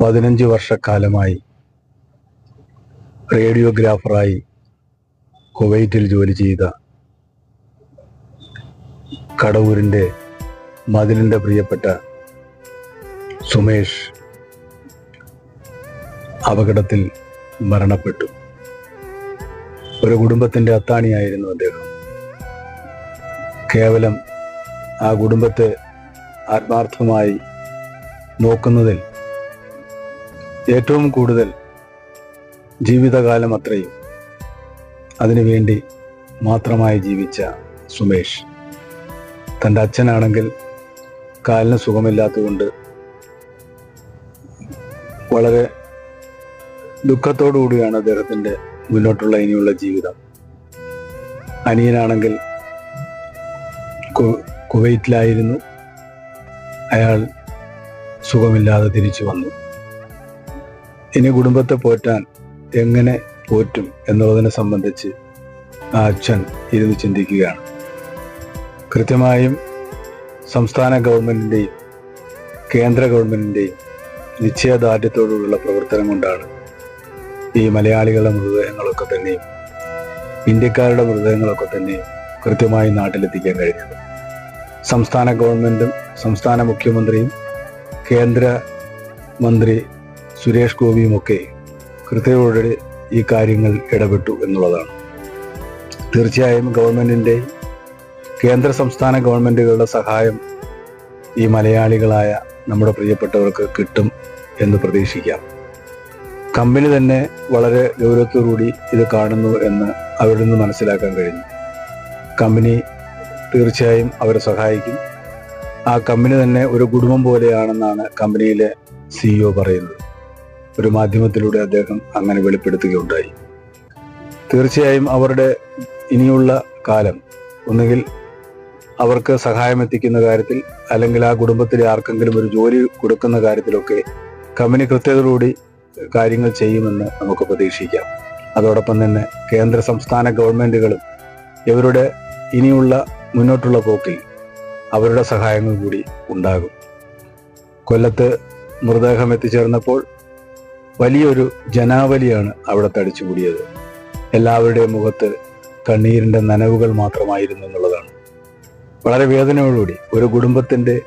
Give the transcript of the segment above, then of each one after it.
പതിനഞ്ച് വർഷക്കാലമായി റേഡിയോഗ്രാഫറായി കുവൈറ്റിൽ ജോലി ചെയ്ത കടവൂരിന്റെ മതിലിന്റെ പ്രിയപ്പെട്ട സുമേഷ് അപകടത്തിൽ മരണപ്പെട്ടു. ഒരു കുടുംബത്തിന്റെ അത്താണിയായിരുന്നു അദ്ദേഹം. കേവലം ആ കുടുംബത്തെ ആത്മാർത്ഥമായി നോക്കുന്നതിൽ ഏറ്റവും കൂടുതൽ ജീവിതകാലം അത്രയും അതിനുവേണ്ടി മാത്രമായി ജീവിച്ച സുമേഷ്. തന്റെ അച്ഛനാണെങ്കിൽ കാലിന് സുഖമില്ലാത്തതുകൊണ്ട് വളരെ ദുഃഖത്തോടുകൂടിയാണ് അദ്ദേഹത്തിന്റെ മുന്നോട്ടുള്ള ഇനിയുള്ള ജീവിതം. അനിയനാണെങ്കിൽ കുവൈറ്റിലായിരുന്നു. അയാൾ സുഖമില്ലാതെ തിരിച്ചു വന്നു. ഇനി കുടുംബത്തെ പോറ്റാൻ എങ്ങനെ പോറ്റും എന്നുള്ളതിനെ സംബന്ധിച്ച് ആ അച്ഛൻ ഇരുന്ന് ചിന്തിക്കുകയാണ്. കൃത്യമായും സംസ്ഥാന ഗവൺമെന്റിന്റെയും കേന്ദ്ര ഗവൺമെന്റിന്റെയും നിശ്ചയദാർഢ്യത്തോടുള്ള പ്രവർത്തനം കൊണ്ടാണ് ഈ മലയാളികളുടെ മൃതദേഹങ്ങളൊക്കെ തന്നെയും ഇന്ത്യക്കാരുടെ മൃതദേഹങ്ങളൊക്കെ തന്നെയും കൃത്യമായി നാട്ടിലെത്തിക്കാൻ കഴിഞ്ഞത്. സംസ്ഥാന ഗവൺമെന്റും സംസ്ഥാന മുഖ്യമന്ത്രിയും കേന്ദ്ര മന്ത്രി സുരേഷ് ഗോപിയുമൊക്കെ കൃത്യതയോടെ ഈ കാര്യങ്ങൾ ഇടപെട്ടു എന്നുള്ളതാണ്. തീർച്ചയായും ഗവൺമെന്റിന്റെ കേന്ദ്ര സംസ്ഥാന ഗവൺമെന്റുകളുടെ സഹായം ഈ മലയാളികളായ നമ്മുടെ പ്രിയപ്പെട്ടവർക്ക് കിട്ടും എന്ന് പ്രതീക്ഷിക്കാം. കമ്പനി തന്നെ വളരെ ഗൗരവത്തോടുകൂടി ഇത് കാണുന്നു എന്ന് അവരിൽ നിന്ന് മനസ്സിലാക്കാൻ കഴിഞ്ഞു. കമ്പനി തീർച്ചയായും അവരെ സഹായിക്കും. ആ കമ്പനി തന്നെ ഒരു കുടുംബം പോലെയാണെന്നാണ് കമ്പനിയിലെ സിഇഒ പറയുന്നത്. ഒരു മാധ്യമത്തിലൂടെ അദ്ദേഹം അങ്ങനെ വെളിപ്പെടുത്തുകയുണ്ടായി. തീർച്ചയായും അവരുടെ ഇനിയുള്ള കാലം ഒന്നുകിൽ അവർക്ക് സഹായം എത്തിക്കുന്ന കാര്യത്തിൽ അല്ലെങ്കിൽ ആ കുടുംബത്തിലെ ആർക്കെങ്കിലും ഒരു ജോലി കൊടുക്കുന്ന കാര്യത്തിലൊക്കെ കമ്പനി കൃത്യതയോടുകൂടി കാര്യങ്ങൾ ചെയ്യുമെന്ന് നമുക്ക് പ്രതീക്ഷിക്കാം. അതോടൊപ്പം തന്നെ കേന്ദ്ര സംസ്ഥാന ഗവൺമെന്റുകളും ഇവരുടെ ഇനിയുള്ള മുന്നോട്ടുള്ള പോക്കിൽ അവരുടെ സഹായങ്ങൾ കൂടി ഉണ്ടാകും. കൊല്ലത്ത് മൃതദേഹം എത്തിച്ചേർന്നപ്പോൾ വലിയൊരു ജനാവലിയാണ് അവിടെ തടിച്ചുകൂടിയത് എല്ലാവരുടെയും മുഖത്ത് കണ്ണീരിന്റെ നനവുകൾ മാത്രമായിരുന്നു എന്നുള്ളതാണ്. വളരെ വേദനയോടുകൂടി ഒരു കുടുംബത്തിന്റെ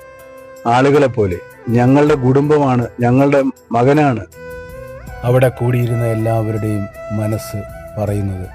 ആളുകളെ പോലെ ഞങ്ങളുടെ കുടുംബമാണ് ഞങ്ങളുടെ മകനാണ്. അവിടെ കൂടിയിരുന്ന എല്ലാവരുടെയും മനസ്സ് പറയുന്നത്